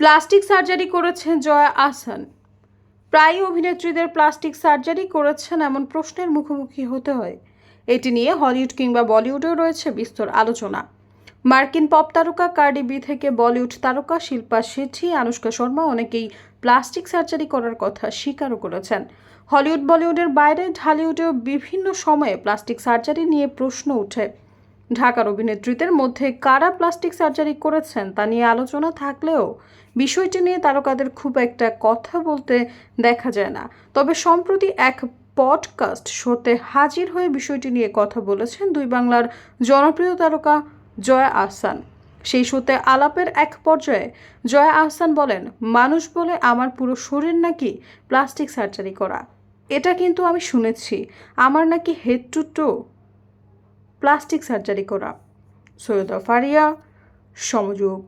Plastic surgery করেছেন জয়া আহসান। প্রায় অভিনেত্রীদের plastic surgery করেছেন এমন প্রশ্নের মুখোমুখি হতে হয়। এটি নিয়ে হলিউড কিংবা বলিউডেও রয়েছে বিস্তর আলোচনা। মার্কিন পপ তারকা কার্ডি বি থেকে বলিউড তারকা শিল্পা শেঠি, আনুষ্কা শর্মা অনেকেই প্লাস্টিক সার্জারি করার কথা স্বীকারও করেছেন। হলিউড বলিউডের বাইরে ঢালিউডেও বিভিন্ন সময়ে প্লাস্টিক সার্জারি নিয়ে প্রশ্ন ওঠে ঢাকার অভিনেত্রীদের মধ্যে কারা প্লাস্টিক সার্জারি করেছেন তা নিয়ে আলোচনা থাকলেও বিষয়টি নিয়ে তারকাদের খুব একটা কথা বলতে দেখা যায় না। তবে সম্প্রতি এক পডকাস্ট শোতে হাজির হয়ে বিষয়টি নিয়ে কথা বলেছেন দুই বাংলার জনপ্রিয় তারকা জয়া আহসান। সেই শোতে আলাপের এক পর্যায়ে জয়া আহসান বলেন, মানুষ বলে আমার পুরো শরীর নাকি প্লাস্টিক সার্জারি করা। এটা কিন্তু আমি শুনেছি। আমার নাকি head to toe plastic surgery করা। সৈয়দা ফারিয়া সমযোগ।